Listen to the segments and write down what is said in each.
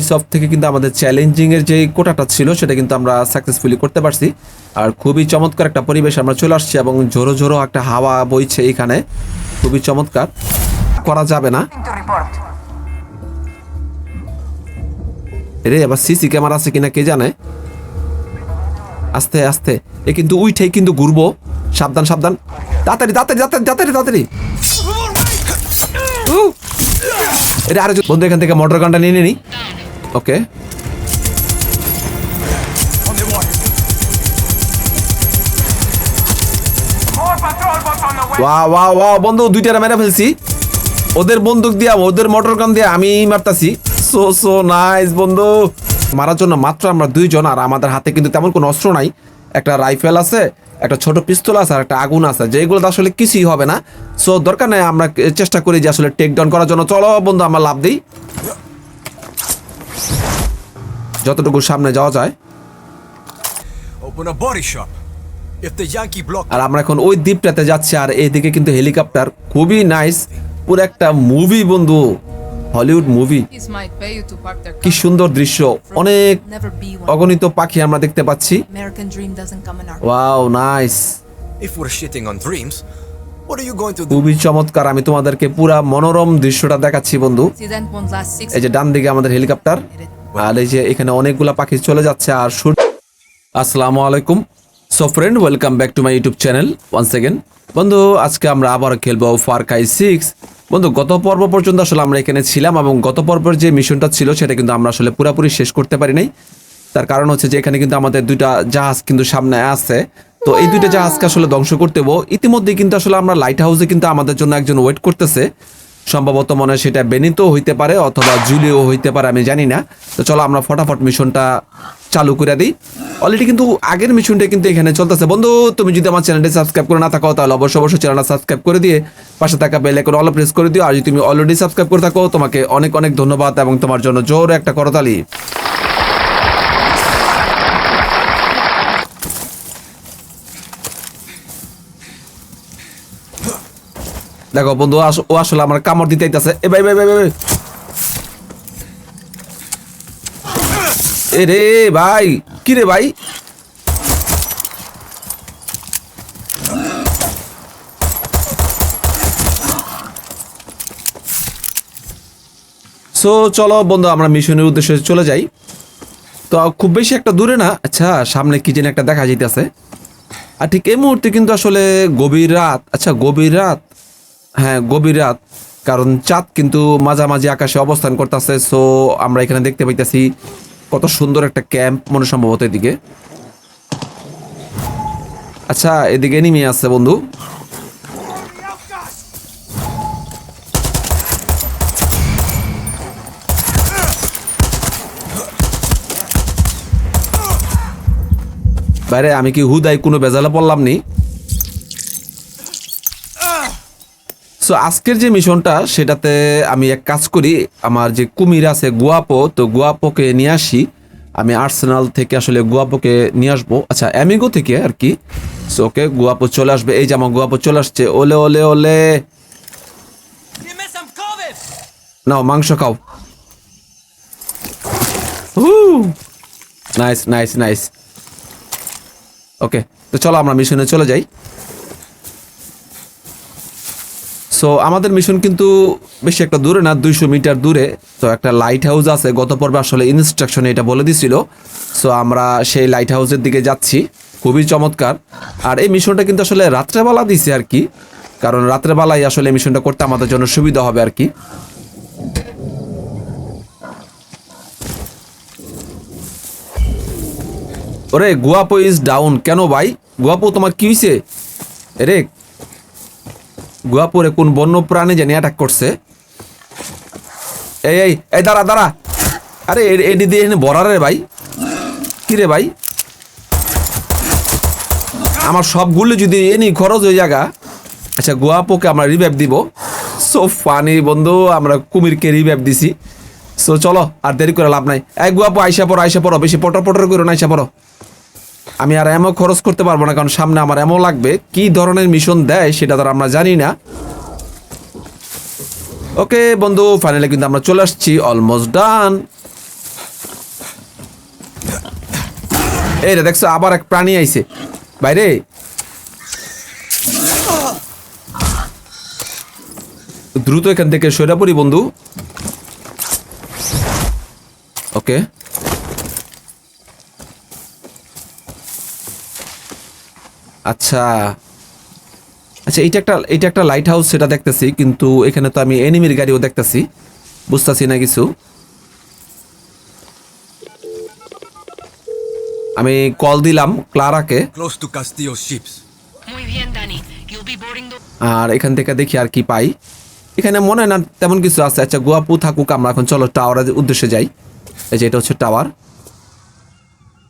Soft থেকে কিন্তু আমাদের চ্যালেঞ্জিং এর যে কোটাটা ছিল, সেটা কিন্তু আমরা সাকসেসফুলি করতে পারছি। আর খুবই চমৎকার একটা পরিবেশ আমরা চলে আসছি এবং ঝোড়ো ঝোড়ো একটা হাওয়া বইছে এখানে। খুবই চমৎকার। করা যাবে না। রে আবার সিসি ক্যামেরা আছে কিনা কে জানে? আস্তে আস্তে। এ কিন্তু উইঠেই কিন্তু ঘুরবো। সাবধান সাবধান। তাড়াতাড়ি তাড়াতাড়ি তাড়াতাড়ি তাড়াতাড়ি তাড়াতাড়ি! এরে আরে বন্ধু, এখান থেকে মোটর গানটা নিয়ে নি। ওকে. ওয়া ওয়া ওয়া বন্ধু দুইটা মেরে ফেলছি। ওদের বন্দুক দিয়া, ওদের মোটর গান দিয়ে আমি মারতাছি। সো সো নাইস বন্ধু। মারার জন্য মাত্র আমরা দুইজন, আর আমাদের হাতে কিন্তু তেমন কোনো অস্ত্র নাই। একটা রাইফেল আছে, একটা ছোট পিস্তল আছে, আর একটা আগুন আছে। যেগুলো আসলে কিছুই হবে না। সো দরকার নাই, আমরা চেষ্টা করি যে আসলে টেক ডাউন করার জন্য। চলো, বন্ধু, আমরা লাভ দিই। যতটুকু সামনে যাওয়া যায়। আমরা এখন ওই দ্বীপটাতে যাচ্ছি আর এদিকে কিন্তু হেলিকপ্টার। খুবই নাইস পুরো একটা মুভি বন্ধু। হলিউড মুভি কি সুন্দর দৃশ্য। অনেক অগণিত পাখি আমরা দেখতে পাচ্ছি। Wow nice if we're shitting on dreams খুবই চমৎকার। আমি তোমাদেরকে পুরা মনোরম দৃশ্যটা দেখাচ্ছি বন্ধু। এই যে ডান দিকে আমাদের হেলিকপ্টার। আর এই যে এখানে অনেকগুলা পাখি চলে যাচ্ছে আর শুট আসসালামু আলাইকুম। So friend welcome back to my YouTube channel one second বন্ধু, আজকে আমরা আবার খেলব ফার কাই সিক্স বন্ধু, গত পর্ব পর্যন্ত আসলে আমরা এখানে ছিলাম এবং গত পর্বের যে মিশনটা ছিল সেটা কিন্তু আমরা আসলে পুরোপুরি শেষ করতে পারি নাই। তার কারণ হচ্ছে যে এখানে কিন্তু আমাদের দুইটা জাহাজ কিন্তু সামনে আছে। তো এই দুইটা জাহাজকে আসলে ধ্বংস করতে হব। ইতিমধ্যে কিন্তু আসলে আমরা লাইট হাউসে কিন্তু আমাদের জন্য একজন ওয়েট করতেছে। সম্ভবত মনে সেটা বেনিতও হইতে পারে অথবা জুলিও হইতে পারে, আমি জানি না। তো চলো আমরা ফটাফট মিশনটা চালু করে দিই। অলরেডি কিন্তু আগের মিশনটা কিন্তু এখানে চলতেছে। বন্ধু, তুমি যদি আমার চ্যানেলটি সাবস্ক্রাইব করে না থাকো, তাহলে অবশ্যই অবশ্যই চ্যানেলটা সাবস্ক্রাইব করে দিয়ে পাশে থাকা বেল করে অল প্রেস করে দিও। আর যদি তুমি অলরেডি সাবস্ক্রাইব করে থাকো, তোমাকে অনেক অনেক ধন্যবাদ এবং তোমার জন্য জোর একটা করতালি। দেখো বন্ধু ও আসলে আমার কামড় দিতে আইতাছে। এ ভাই ভাই ভাই ভাই, ভাই। এ রে ভাই কি রে ভাই? সো চলো বন্ধু আমরা মিশনের উদ্দেশ্যে চলে যাই। তো খুব বেশি একটা দূরে না আচ্ছা সামনে কি যেন একটা দেখা যাইতেছে। আর ঠিক এই মুহূর্তে কিন্তু আসলে গভীর রাত আচ্ছা গভীর রাত। হ্যাঁ গভীর রাত। কারণ চাঁদ কিন্তু মাঝামাঝি আকাশে অবস্থান করতেছে সো আমরা এখানে দেখতে পাইতেছি কত সুন্দর একটা ক্যাম্প মনে সম্ভবত এদিকে। আচ্ছা এদিকে এনিমি আছে বন্ধু। বাইরে আমি কি হুদাই কোনো বেজালে পড়লাম নি? সো আজকের যে মিশনটা সেটাতে আমি এক কাজ করি। আমার যে কুমির আছে গুয়াপো তো গুয়াপোকে নিয়ে আসি। আমি আর্সেনাল থেকে আসলে গুয়াপোকে নিয়ে আসব। আচ্ছা অ্যামিগো থেকে আর কি। সো ওকে গুয়াপো চলে আসবে। এই যে আমার গুয়াপো চলে আসছে। ওলে ওলে ওলে। নাও মাংস খাও। নাইস নাইস নাইস ওকে তো চলো আমরা মিশনে চলে যাই। সো আমাদের মিশন কিন্তু বেশি একটা দূরে না, দুইশো মিটার দূরে। তো একটা লাইট হাউস আছে। গত পর্বে আসলে ইনস্ট্রাকশনে এটা বলে দিছিল। সো আমরা সেই লাইট হাউসের দিকে যাচ্ছি। খুবই চমৎকার। আর এই মিশনটা কিন্তু আসলে রাত্রেবেলা দিছে আর কি। কারণ রাত্রেবেলায় আসলে এই মিশনটা করতে আমাদের জন্য সুবিধা হবে আর কি। ওরে, গুয়াপো ইজ ডাউন কেন ভাই? গুয়াপো, তোমার কি হয়েছে রে গুয়াপুরে কোন বন্য প্রাণী জানি অ্যাটাক করছে। এই এই এই, দাঁড়া দাঁড়া। আরে, এ- এডি দিয়ে এখানে বড়া রে ভাই। কি রে ভাই? আমার সবগুলো যদি এনি খরচ হয়ে জায়গা আচ্ছা গুয়াপোকে আমরা রিভাইভ দিব। সো ফানি বন্ধু, আমরা কুমিরকে রিভাইভ দিছি। সো চলো, আর দেরি করে লাভ নাই। এই গুয়াপো আইসা পড়ো আইসা পড়ো, বেশি পটর পটর করো না, আইসা পড়ো। আমি আর এমও খরচ করতে পারব না, কারণ সামনে আমার এমও লাগবে। কি ধরনের মিশন দেয় সেটা তো আমরা জানি না। ওকে বন্ধু ফাইনালি কিন্তু আমরা চলে আসছি অলমোস্ট ডান এই রে, দেখছ, আবার এক প্রাণী আইছে। বাইরে। দ্রুত এখান থেকে সৈরাপুরি বন্ধু। ওকে। আচ্ছা। আচ্ছা এইটা একটা এটা একটা লাইট হাউস সেটা দেখতেছি কিন্তু এখানে তো আমি এনিমির গাড়িও দেখতেছি। বুঝতেছি না কিছু। আমি কল দিলাম ক্লারাকে. আর এখান থেকে দেখি আর কি পাই। এখানে মনে হয় না তেমন কিছু আছে। আচ্ছা গোয়াপু থাকুক আমরা এখন চলো টাওয়ারের উদ্দেশ্যে যাই। এই যে এটা হচ্ছে টাওয়ার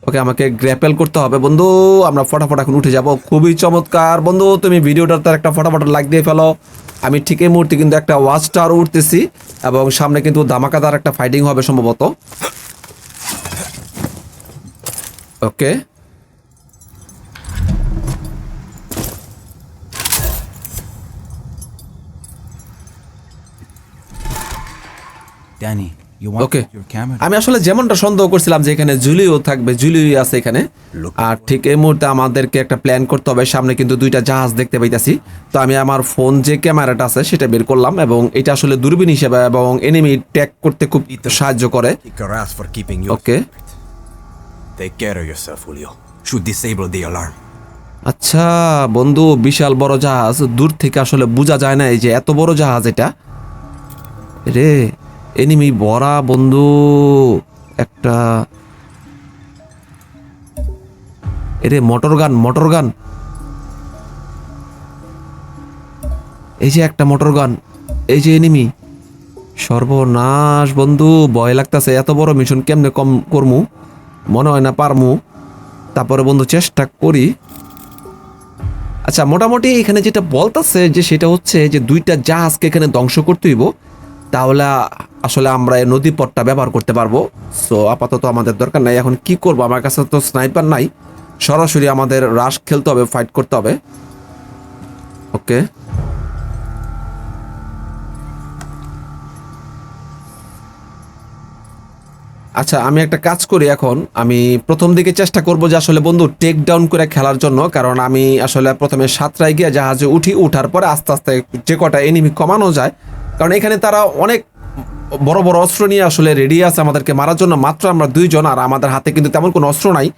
ওকে, আমাকে গ্র্যাপেল করতে হবে। বন্ধু, আমরা ফটাফট এখন উঠে যাব। খুবই চমৎকার। বন্ধু, তুমি ভিডিওটার তার একটা ফটাফট লাইক দিয়ে ফেলো। আমি ঠিক এই মুহূর্তে কিন্তু একটা ওয়াচ টাওয়ার উঠতেছি এবং সামনে কিন্তু ধামাকাদার একটা ফাইটিং হবে সম্ভবত। ওকে। Want ওকে আমি আসলে যেমনটা সন্দেহ করছিলাম যে এখানে জুলিও থাকবে জুলিও আছে এখানে। আর ঠিক এই মুহূর্তে আমাদেরকে একটা প্ল্যান করতে হবে। সামনে কিন্তু দুইটা জাহাজ দেখতে পাইতেছি। তো আমি আমার ফোন যে ক্যামেরাটা আছে সেটা বের করলাম এবং এটা আসলে দূরবীন হিসেবে এবং এনিমি ট্যাগ করতে খুব সাহায্য করে. ওকে Take care of yourself, Julio. Should disable the alarm. আচ্ছা বন্ধু বিশাল বড় জাহাজ। দূর থেকে আসলে বোঝা যায় না এই যে এত বড় জাহাজ এটা। রে এনিমি বড়া বন্ধু, একটা এরে মোটর গান মোটর গান। এই যে একটা মোটর গান, এই যে এনিমি। সর্বনাশ বন্ধু, ভয় লাগতাছে, এত বড় মিশন কেমনে কম করমু? মনে হয় না পারমু। তারপরে বন্ধু চেষ্টা করি। আচ্ছা মোটামুটি এখানে যেটা বলতেছে যে সেটা হচ্ছে যে দুইটা জাহাজকে এখানে ধ্বংস করতে হইব। তাহলে আসলে আমরা এই নদী পথটা ব্যবহার করতে পারব। সো আপাতত আমাদের দরকার নাই। এখন কি করব? আমার কাছে তো স্নাইপার নাই। সরাসরি আমাদের রাশ খেলতে হবে ফাইট করতে হবে। ওকে আচ্ছা আমি একটা কাজ করি এখন। আমি প্রথম দিকে চেষ্টা করব যে আসলে বন্ধু টেক ডাউন করে খেলার জন্য। কারণ আমি আসলে প্রথমে সাতটায় গিয়ে জাহাজে উঠি, উঠার পরে আস্তে আস্তে যে কটা এনিমি কমানো যায় কারণ এখানে তারা অনেক বড় বড় অস্ত্র নিয়ে আসলে রেডি আছে আমাদেরকে মারার জন্য। মাত্র আমরা দুইজন, আর আমাদের হাতে কিন্তু তেমন কোনো অস্ত্র নাই।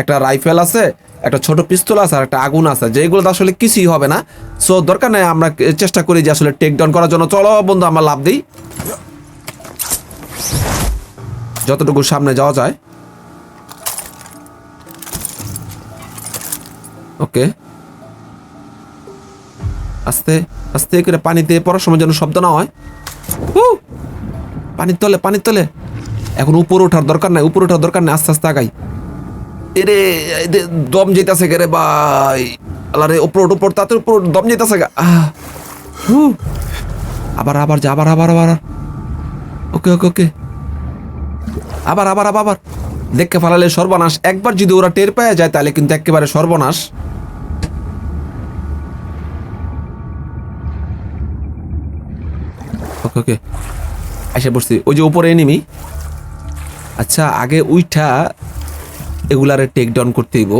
একটা রাইফেল আছে, একটা ছোট পিস্তল আছে, আর একটা আগুন আছে। যেগুলো আসলে কিছুই হবে না। সো দরকার নেই, আমরা চেষ্টা করি যে আসলে টেক ডাউন করার জন্য। চলো বন্ধু, আমরা লাভ দিই। যতটুকু সামনে যাওয়া যায়। ওকে আস্তে আস্তে করে পানিতে পড়ার সময় যেন শব্দ না হয়! পানির তলে পানির তলে। এখন উপরে ওঠার দরকার নাই, উপরে ওঠার দরকার নাই, আস্তে আস্তে আগাই। এরে দম যেতেছে গে রে ভাই। আল্লাহ রে উপর উপর তাতে উপর দম যেতেছে হু! আবার আবার যা, আবার আবার আবার। ওকে ওকে ওকে। আবার আবার আবার আবার। দেখকে ফেলালে সর্বনাশ। একবার যদি ওরা টের পেয়ে যায়, তাহলে কিন্তু একেবারে সর্বনাশ। ওকে ওকে। এসে পড়ছি। ওই যে উপরে এনিমি আচ্ছা আগে উইঠা এগুলারে টেক ডাউন করতে হইব।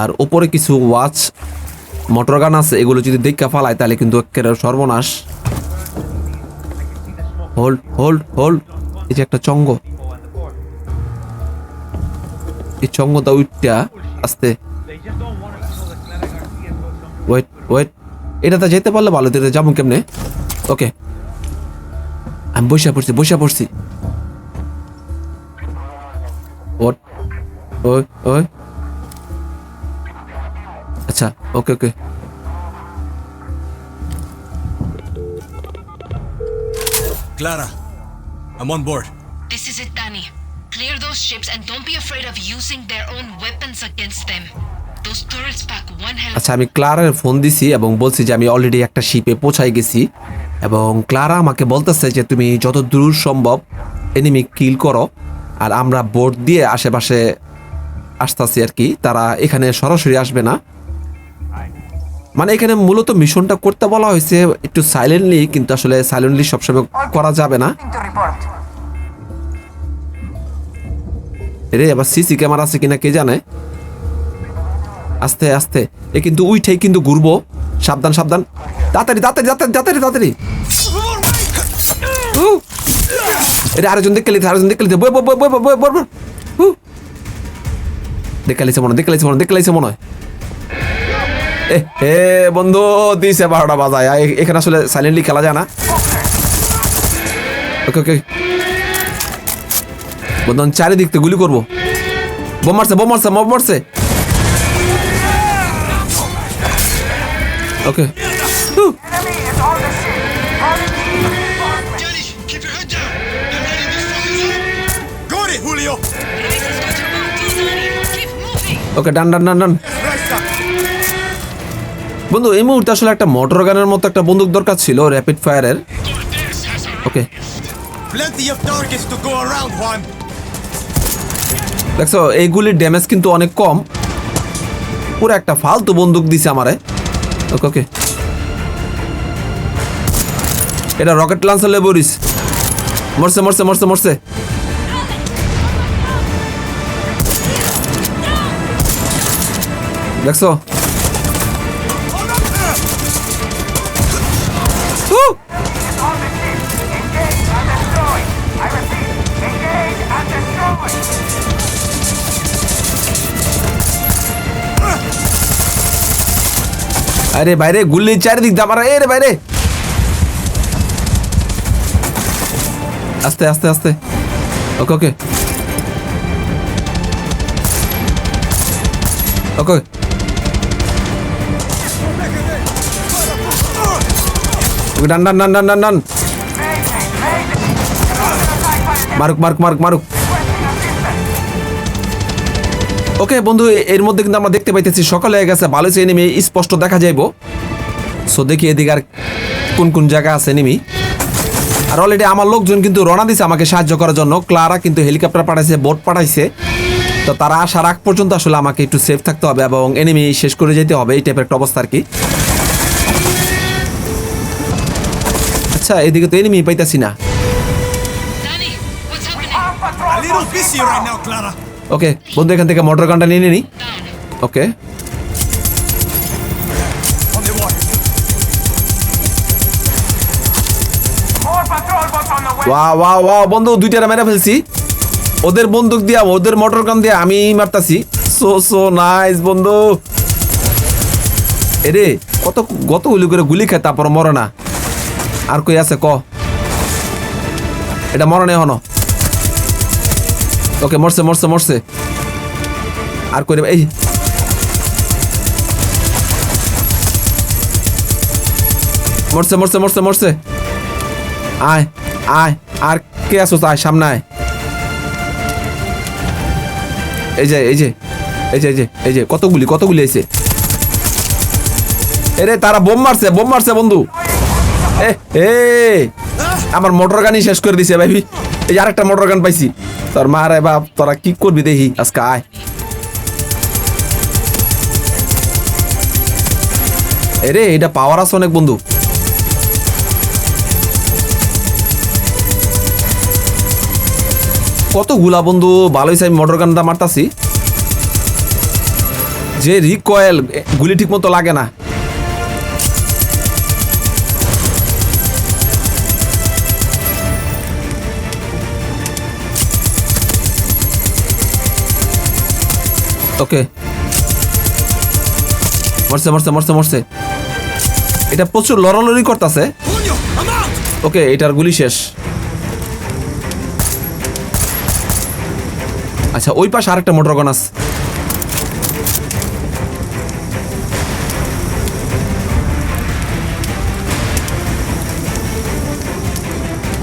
আর ওপরে কিছু ওয়াচ মোটর গান আছে, এগুলো যদি দেখা ফালায়, তাহলে কিন্তু একেবারে সর্বনাশ। হোল্ড হোল্ড হোল্ড এই যে একটা চঙ্গ। এই চঙ্গটা উইটটা আস্তে। ওয়েট ওয়েট এটাতে যেতে পারলে ভালো দিতে যাব কেমনে? ওকে আমি বসে পড়ছি বসে পড়ছি ওট ওই ওই আচ্ছা ওকে ওকে Clara, I'm on board. This is it, Danny. Clear those ships and don't be afraid of using their own weapons against them. আচ্ছা আমি ক্লারার ফোন দিছি এবং বলছি যে আমি অলরেডি একটা শিপে পৌঁছাই গেছি এবং ক্লারা আমাকে বলতেছে যে তুমি যত দূর সম্ভব এনিমি কিল করো আর আমরা বোট দিয়ে আশেপাশে আসতেছি আর কি। তারা এখানে সরাসরি আসবে না। মানে এখানে মূলত মিশনটা করতে বলা হয়েছে একটু সাইলেন্টলি কিন্তু আসলে সাইলেন্টলি সবসময় করা যাবে না। রে, আবার সিসি ক্যামেরা আছে কিনা কে জানে? আস্তে আস্তে। এ কিন্তু উইঠেই কিন্তু ঘুরবো। সাবধান সাবধান। তাড়াতাড়ি তাড়াতাড়ি তাড়াতাড়ি তাড়াতাড়ি! এটা আরেকজন দেখে লিতে আরেকজন দেখে লিতে! দেখে লিছে মনে দেখে লিছে মনে দেখে লিছে মনে হয়। বন্ধু, দিছে বারোটা বাজায়। এখানে আসলে সাইলেন্টলি খেলা যায় না। ওকে ওকে। বন্ধু চারিদিক থেকে গুলি করব। বোম মারছে বোম মারছে বোম মারছে। Moving. ওকে ডান ডান ডান ডান বন্ধু এই মুহূর্তে আসলে একটা মোটর গানের মতো একটা বন্দুক দরকার ছিল র্যাপিড ফায়ারের ওকে. দেখছ এইগুলির ড্যামেজ কিন্তু অনেক কম। পুরো একটা ফালতু বন্দুক দিছে আমারে। ওকে ওকে এটা রকেট লঞ্চার লেবরিস মরছে মরছে মরছে মরছে। দেখছ? আরে বাইরে, গুল্লি চারিদিক দিয়ে আমার এ রে বাইরে। আস্তে আস্তে আস্তে। ওকে ওকে। ওকে ওকে। ডান ডান ডান ডান ডান ডান। মারুক মারুক মারুক মারুক। ওকে বন্ধু এর মধ্যে কিন্তু আমরা দেখতে পাইতেছি সকালে হয়ে গেছে ভালো সে এনিমি স্পষ্ট দেখা যাইব। সো দেখি এদিকে আর কোন কোন জায়গা আছে এনিমি। আর অলরেডি আমার লোকজন কিন্তু রওনা দিছে আমাকে সাহায্য করার জন্য। ক্লারা কিন্তু হেলিকপ্টার পাঠাইছে বোট পাঠাইছে। তো তারা আসার আগ পর্যন্ত আসলে আমাকে একটু সেফ থাকতে হবে এবং এনিমি শেষ করে যেতে হবে এই টাইপের একটা অবস্থা আর কি। আচ্ছা এদিকে তো এনিমি পাইতাছি না। ওকে বন্ধু, এখান থেকে মোটর গানটা নিয়ে নিই ওকে. ওয়া ওয়া বন্ধু, দুইটা মেরে ফেলছি। ওদের বন্দুক দিয়া, ওদের মোটর গান দিয়ে আমি মারতাছি। সো সো নাইস বন্ধু। এরে, কত কত গুলি করে গুলি খায় তারপর মরে না। আর কই আছে, ক? এটা মরণে হনো ওকে, মরছে মরছে মরছে। আর কই এই। মরছে মরছে মরছে মরছে। আয় আয়, আর কে আসো আয়, সামনে আয়। এই যে এই যে এই যে এই যে এই যে, কতগুলি কতগুলি এসে এরে তারা বোম মারছে বোম মারছে, বন্ধু। এ এ, আমার মোটর গানই শেষ করে দিছে ভাবি এই আরেকটা মোটর গান পাইছি। তোর মা রে বাপ, তোরা কি করবি দেখি? আজকে আয়। এরে এটা পাওয়ার আছে অনেক বন্ধু। কতগুলা বন্ধু, ভালোই সাই মোটর গানটা মারতাছি। যে রিকয়েল গুলি ঠিক মতো লাগে না। ওকে মরছে মরছে মরছে মরছে। এটা প্রচুর লড়ালড়ি করতেছে. ওকে এটার গুলি শেষ। আচ্ছা ওই পাশে আরেকটা মোটর গান আছে।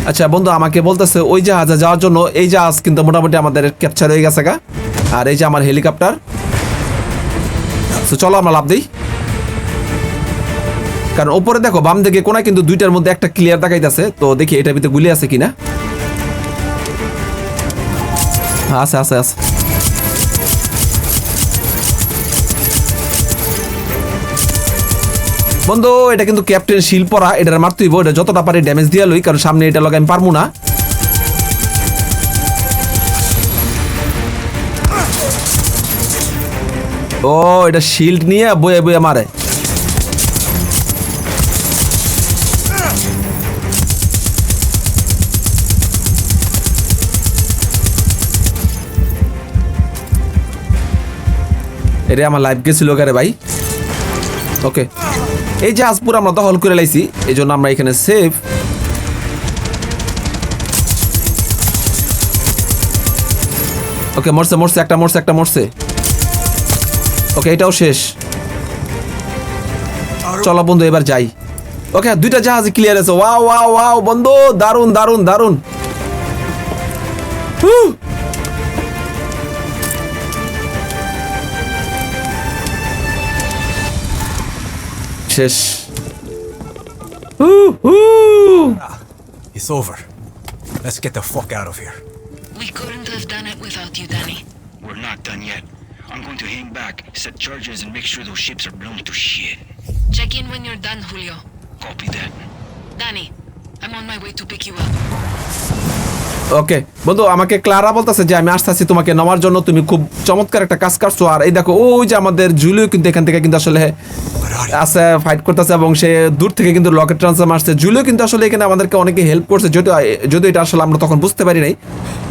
আচ্ছা বন্ধু, আমাকে বলতেছে, ওই জাহাজে যাওয়ার জন্য এই জাহাজ কিন্তু মোটামুটি আমাদের ক্যাপচার হয়ে গেছে গা। আর এই যে আমার হেলিকপ্টার। তো চলো আমরা লাভ দিই। কারণ ওপরে দেখো, বাম দিকে কোনায় কিন্তু দুইটার মধ্যে একটা ক্লিয়ার দেখাইতেছে। তো দেখি এটার ভিতরে গুলি আছে কিনা। আছে আছে আছে। বন্ধু, এটা কিন্তু ক্যাপ্টেন শিল্পরা, এটার মারতেইব এটা যতটা পারি ড্যামেজ দিয়া লই, কারণ সামনে এটা লগে আমি পারব না। ও, এটা শিল্ড নিয়ে বয়ে বয়ে মারে। এরে আমার লাইফ গেছিল রে ভাই? ওকে এই যে আজপুর আমরা দখল করে লাইছি, এই জন্য আমরা এখানে সেফ ওকে মরছে মরছে, একটা মরছে একটা মরছে। ওকে এটাও শেষ চলো বন্ধু এবার যাই ওকে দুইটা জাহাজ ক্লিয়ার আছে ওয়াও ওয়াও ওয়াও বন্ধু দারুণ দারুণ দারুণ। শেষ। It's over. Let's get the fuck out of here. We couldn't have done it without you, Danny. We're not done yet. I'm going to hang back, set charges, and make sure those ships are blown to shit. Check in when you're done, Julio. Copy that. Danny, I'm on my way to pick you up. ওকে বন্ধু আমাকে Clara বলতেছে যে আমি আসতেছি তোমাকে নেওয়ার জন্য তুমি খুব চমৎকার একটা কাজ করছ আর এই দেখো ওই যে আমাদের জুলিও কিন্তু এখান থেকে কিন্তু আসলে আছে ফাইট করতেছে এবং সে দূর থেকে কিন্তু রকেট ট্রান্সফার মারছে জুলিও কিন্তু আসলে এখানে আমাদেরকে অনেকে হেল্প করছে যদিও যদিও এটা আসলে আমরা তখন বুঝতে পারি নাই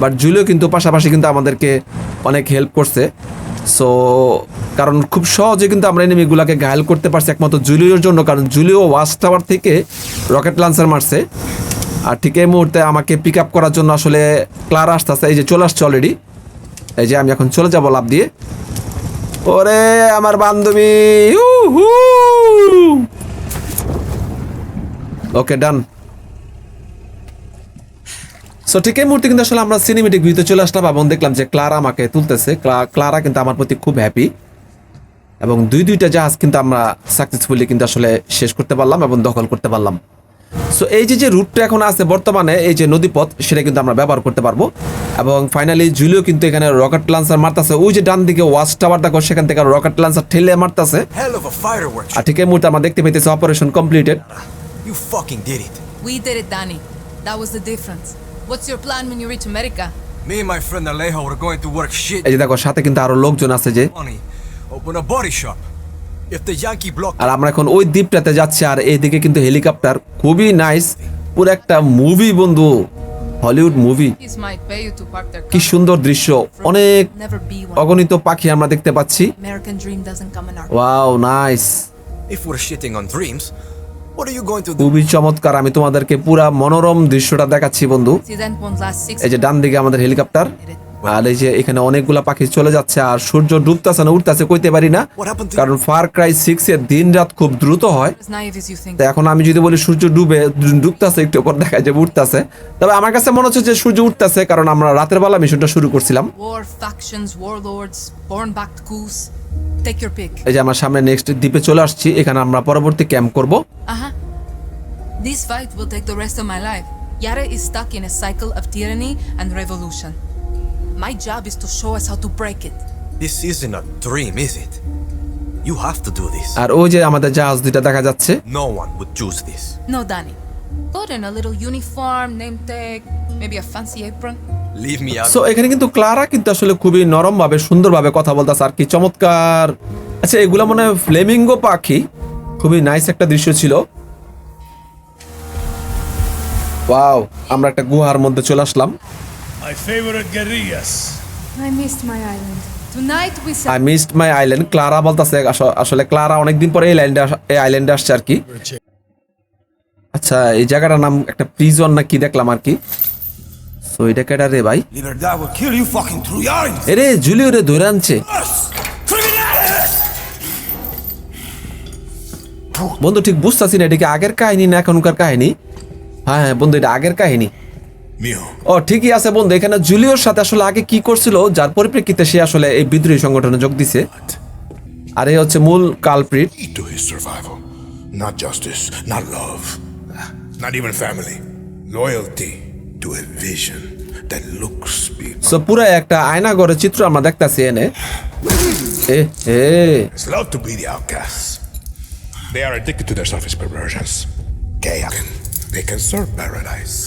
বাট জুলিও কিন্তু পাশাপাশি কিন্তু আমাদেরকে অনেক হেল্প করছে সো কারণ খুব সহজে কিন্তু আমরা এনিমিগুলোকে ঘায়াল করতে পারছি একমাত্র জুলিওর জন্য, কারণ জুলিও ওয়াচ টাওয়ার থেকে রকেট লঞ্চার মারছে। আর ঠিক এই মুহূর্তে আমাকে পিক আপ করার জন্য আসলে ক্লারা আসতেছে, এই যে চলে আসছে অলরেডি এই যে আমি এখন চলে যাব লাভ দিয়ে। ওরে আমার বান্ধবী ওকে ডান সো ঠিক এই মুহূর্তে কিন্তু আসলে আমরা সিনেমেটিক ভিউতে চলে আসলাম এবং দেখলাম যে ক্লারা আমাকে তুলতেছে ক্লারা কিন্তু আমার প্রতি খুব হ্যাপি এবং দুই দুইটা জাহাজ কিন্তু আমরা সাকসেসফুলি কিন্তু আসলে শেষ করতে পারলাম এবং দখল করতে পারলাম সো এই যে যে রুটটা এখন আছে বর্তমানে এই যে নদীপথ সেটা কিন্তু আমরা ব্যবহার করতে পারব এবং ফাইনালি জুলিও কিন্তু এখানে রকেট লান্সার মারতাছে ওই যে ডান দিকে ওয়াচ টাওয়ার দেখো সেখান থেকে রকেট লান্সার ঠেলে মারতাছে. আর ঠিক এই মুহূর্তে আমরা দেখতে পেতেছি operation completed You fucking did it. We did it, Danny. That was the difference. What's your plan when you reach America? Me and my friend Alejo were going to work shit এই যে দেখো সাথে কিন্তু আরও লোকজন আছে যে money, open a body shop. If the Yankee block আর আমরা এখন ওই দ্বীপটাতে যাচ্ছি আর এইদিকে কিন্তু হেলিকপ্টার খুবই নাইস পুরো একটা মুভি বন্ধু Hollywood movie This might pay you to কি সুন্দর দৃশ্য অনেক one. অগণিত পাখি আমরা দেখতে পাচ্ছি American dream doesn't come wow nice if we're shitting on dreams, খুবই চমৎকার আমি তোমাদেরকে পুরা মনোরম দৃশ্যটা দেখাচ্ছি বন্ধু। এই যে ডান দিকে আমাদের হেলিকপ্টার আর এই যে এখানে অনেকগুলা পাখি চলে যাচ্ছে আর সূর্য ডুবতেছে না উঠতেছে কইতে পারি না কারণ ফার ক্রাই সিক্স এর দিন রাত খুব দ্রুত হয় এখন আমি যদি বলি সূর্য ডুবে ডুবতেছে একটু পর দেখা যাবে উঠতেছে তবে আমার কাছে মনে হচ্ছে যে সূর্য উঠতেছে কারণ আমরা রাতের বেলা মিশনটা শুরু করছিলাম. এই যে আমার সামনে নেক্সট দ্বীপে চলে আসছি এখানে আমরা পরবর্তী ক্যাম্প করব Uh-huh. This fight will take the rest of my life. Yara is stuck in a cycle of tyranny and revolution. My job is to show us how to break it. This isn't a dream, is it? You have to do this. আর ওই যে আমাদের জাহাজ দুইটা দেখা যাচ্ছে No one would choose this. No, Danny. Put in a little uniform, name tag, maybe a fancy apron. Leave me out. So এখানে কিন্তু Clara কিন্তু আসলে খুবই নরম ভাবে সুন্দর ভাবে কথা বলতেছে আর কি চমৎকার আচ্ছা এগুলা মনে হয় ফ্লেমিঙ্গো পাখি খুবই নাইস একটা দৃশ্য ছিল ওয়াও আমরা একটা গুহার মধ্যে চলে আসলাম My favorite guerrillas. I missed my island. Tonight we celebrate missed my island Clara বলতেছে আসলে ক্লারা অনেকদিন পরে এই ল্যান্ডে এই আইল্যান্ডে আসছে আর কি। আচ্ছা এই জায়গাটার নাম একটা প্রিজন না কি দেখলাম আর কি? সো এটা কেডা রে ভাই! এরে জুলিও রে ধরে আনছে। বন্ধু ঠিক বুঝতেছি না এটা কি আগের কাহিনী না এখনকার কাহিনী? হ্যাঁ হ্যাঁ বন্ধু এটা আগের কাহিনী। ও ঠিকই আছে বন্ধু এখানে জুলিওর সাথে আসলে আগে কি করছিল যার পরিপ্রেক্ষিতে সে আসলে এই বিদ্রোহী সংগঠনে যোগ দিছে আর এই হচ্ছে মূল culprit key to his survival. Not justice, not love, not even family. Loyalty to a vision that so পুরো একটা আয়না চিত্র আমরা দেখতাছি এনে uh A It's love to be the outcasts. They are addicted to their selfish perversions. Chaos. They can serve paradise.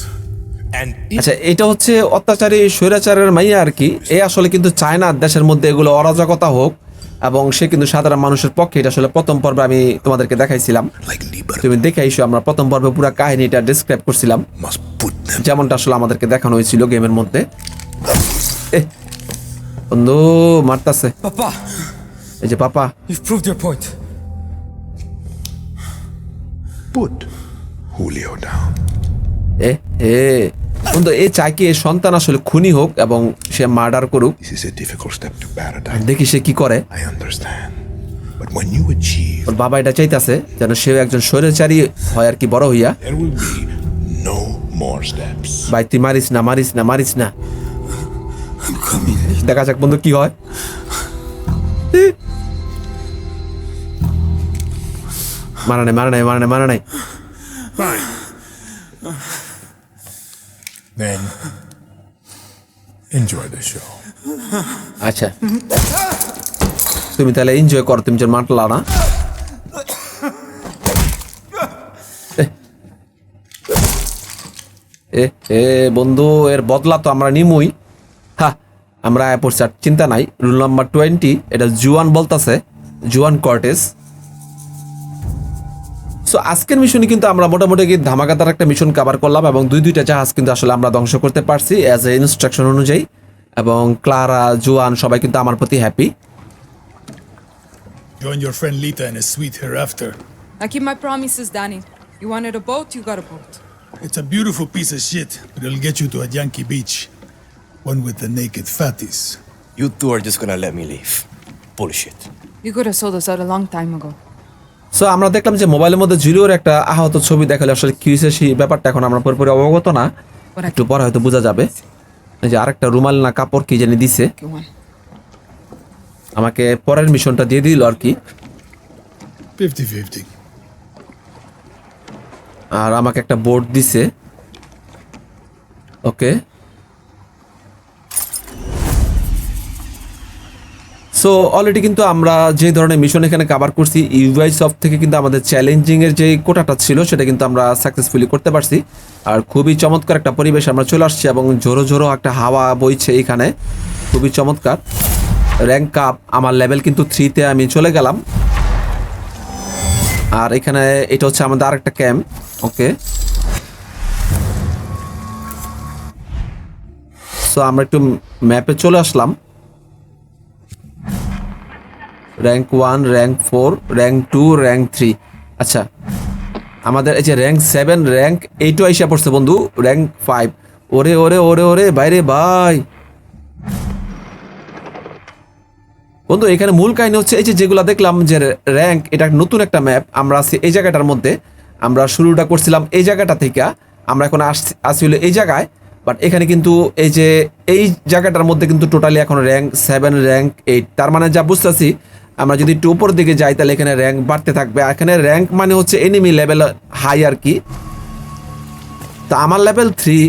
আচ্ছা এটা হচ্ছে অত্যাচারী স্বৈরাচারের মাইয়া আর কি। এ আসলে কিন্তু চায় না দেশের মধ্যে এগুলো অরাজকতা হোক এবং সে কিন্তু সাধারণ মানুষের পক্ষে এটা আসলে প্রথম পর্বে আমি তোমাদেরকে দেখাইছিলাম। তুমি দেখে আইসো আমরা প্রথম পর্বে পুরো কাহিনীটা ডিসক্রাইব করছিলাম। যেমনটা আসলে আমাদেরকে দেখানো হয়েছিল গেমের মধ্যে। এ বন্ধু মারতাছে। Papa, এই যে পাপা। You've proved your point. Put Julio down. এ এ বন্ধু এই চাই কি এর সন্তান আসলে খুনি হোক এবং সে মার্ডার করুক? দেখি সে কি করে। ওর বাবা এটা চাইতেছে যেন সে একজন স্বৈরাচারী হয় আর কি বড় হইয়া. ভাই তুই মারিস না মারিস না মারিস না। দেখা যাক বন্ধু কি হয়। এ। মারা নাই মারা নাই মারা নাই মারা নাই। Then, enjoy the show. আচ্ছা। তুমি তাহলে এনজয় করো, তুমি যে মাটলা না। এ এ বন্ধু, এর বদলা তো আমরা নিমুই। হ্যাঁ আমরা পড়ছি চিন্তা নাই। রুল নাম্বার টোয়েন্টি এটা জুয়ান বলতাছে, জুয়ান কর্টেস। সো আজকের মিশনে কিন্তু আমরা মোটামুটি ধামাকাদার একটা মিশন কভার করলাম এবং দুই দুইটা জাহাজ কিন্তু আসলে আমরা ধ্বংস করতে পারছি অ্যাজ এ ইনস্ট্রাকশন অনুযায়ী এবং ক্লারা জুয়ান সবাই কিন্তু আমার প্রতি happy Join your friend Lita in a suite hereafter. I keep my promises, Danny. You wanted a boat, you got a boat. It's a beautiful piece of shit, but it'll get you to a Yankee beach. One with the naked fatties. You two are just gonna let me leave. Bullshit. You could have sold us out a long time ago. So আমরা দেখলাম যে মোবাইলের মধ্যে জুলিওর একটা আহত ছবি দেখালে। আসলে কি হয়েছে সেই ব্যাপারটা এখন আমরা পুরোপুরি অবগত না। একটু পরে হয়তো বোঝা যাবে। এই যে আরেকটা রুমাল না কাপড় কি জানি দিছে। আমাকে পরের মিশনটা দিয়ে দিল আর কি। 50 50. আর আমাকে একটা বোর্ড দিছে। ওকে সো অলরেডি কিন্তু আমরা যে ধরনের মিশন এখানে কাভার করছি ইউআই সফট থেকে কিন্তু আমাদের চ্যালেঞ্জিং এর যে কোটাটা ছিল, সেটা কিন্তু আমরা সাকসেসফুলি করতে পারছি। আর খুবই চমৎকার একটা পরিবেশ আমরা চলে আসছি এবং ঝোড়ো ঝোড়ো একটা হাওয়া বইছে এখানে। খুবই চমৎকার। র্যাঙ্ক কাপ আমার লেভেল কিন্তু থ্রিতে আমি চলে গেলাম। আর এখানে এটা হচ্ছে আমাদের আরেকটা ক্যাম্প ওকে সো আমরা একটু ম্যাপে চলে আসলাম। Rank one rank four rank two rank three আচ্ছা আমাদের এই যে র্যাঙ্ক সেভেন র্যাঙ্ক এইটও আইসা পড়ছে বন্ধু র্যাঙ্ক ফাইভ ওরে ওরে ওরে ওরে, বাইরে ভাই। বন্ধু, এখানে মূল কাহিনী হচ্ছে এই যে যেগুলো দেখলাম যে র্যাঙ্ক এটা নতুন একটা ম্যাপ আমরা আছি এই জায়গাটার মধ্যে। আমরা শুরুটা করছিলাম এই জায়গাটা থেকে, আমরা এখন আসছি, আসি হলো এই জায়গায়। বাট এখানে কিন্তু এই যে এই জায়গাটার মধ্যে কিন্তু টোটালি এখন র্যাঙ্ক সেভেন র্যাঙ্ক এইট তার মানে যা বুঝতেছি আমরা যদি একটু উপর দিকে যাই, তাহলে এখানে র্যাঙ্ক বাড়তে থাকবে। আর এখানে র্যাঙ্ক মানে হচ্ছে এনিমি লেভেল হাই আর কি? তো আমার লেভেল থ্রি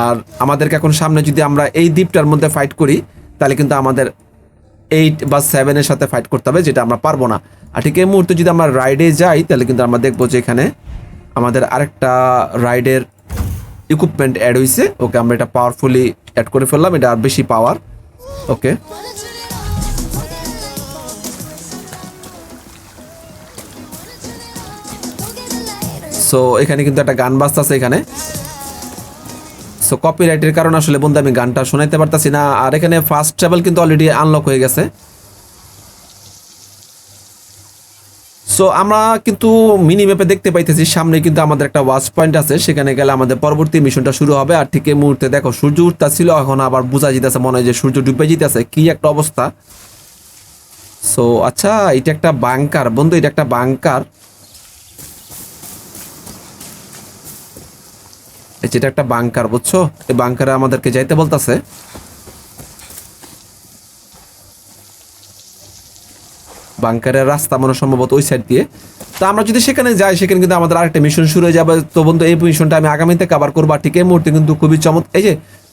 আর আমাদেরকে এখন সামনে যদি আমরা এই দ্বীপটার মধ্যে ফাইট করি, তাহলে কিন্তু আমাদের এইট বা সেভেনের সাথে ফাইট করতে হবে, যেটা আমরা পারব না। আর ঠিক এই মুহূর্তে যদি আমরা রাইডে যাই, তাহলে কিন্তু আমরা দেখব যে এখানে আমাদের আরেকটা রাইডের ইকুইপমেন্ট অ্যাড হয়েছে ওকে, আমরা এটা পাওয়ারফুলি অ্যাড করে ফেললাম, এটা আর বেশি পাওয়ার ওকে। সো এখানে কিন্তু একটা গান বাজতেছে এখানে। সো কপিরাইটের কারণে আসলে বন্ধু আমি গানটা শোনাইতে পারতাছি না। আর এখানে ফার্স্ট ট্রাভেল কিন্তু অলরেডি আনলক হয়ে গেছে। সো আমরা কিন্তু মিনি ম্যাপে দেখতে পাইতেছি, সামনে কিন্তু আমাদের একটা ওয়াচ পয়েন্ট আছে। সেখানে গেলে আমাদের পরবর্তী মিশনটা শুরু হবে। আর ঠিক এই মুহূর্তে দেখো, সূর্য উঠতেছিল, এখন আবার বোঝা যেতেছে মনে হয় যে সূর্য ডুবে যেতেছে কি একটা অবস্থা। সো আচ্ছা এটা একটা বাংকার বন্ধু, এটা একটা বাংকার এই যেটা একটা বাংকার, বুঝছ? এই বাংকারে আমাদেরকে যাইতে বলতাছে। বাংকারের রাস্তা মনে সম্ভবত ওই সাইড দিয়ে। তো আমরা যদি সেখানে যাই, সেখানে কিন্তু আমাদের আরেকটা মিশন শুরু হয়ে যাবে। তো বন্ধু, এই মিশনটা আমি আগামীতে কভার করব। ঠিক এই মুহূর্তে কিন্তু খুবই চমৎকার এই যে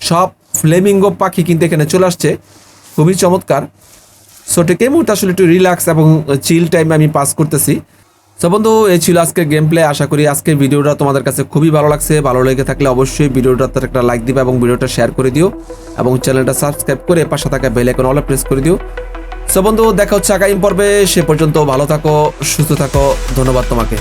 সব ফ্লেমিঙ্গো পাখি কিন্তু এখানে চলে আসছে। খুবই চমৎকার। সো ঠিক এই মুহূর্তে আসলে একটু রিল্যাক্স এবং চিল টাইম আমি পাস করতেছি। তো বন্ধু, এই ছিল আজকের গেম প্লে আশা করি আজকের ভিডিওটা তোমাদের কাছে খুবই ভালো লাগছে। ভালো লেগে থাকলে অবশ্যই ভিডিওটা ভিডিওটাতে একটা লাইক দিবে এবং ভিডিওটা শেয়ার করে দিও এবং চ্যানেলটা সাবস্ক্রাইব করে পাশে থাকা বেল আইকন অলে প্রেস করে দিও। সো বন্ধু, দেখা হচ্ছে আগামী পর্বে। সে পর্যন্ত ভালো থাকো, সুস্থ থাকো। ধন্যবাদ তোমাকে।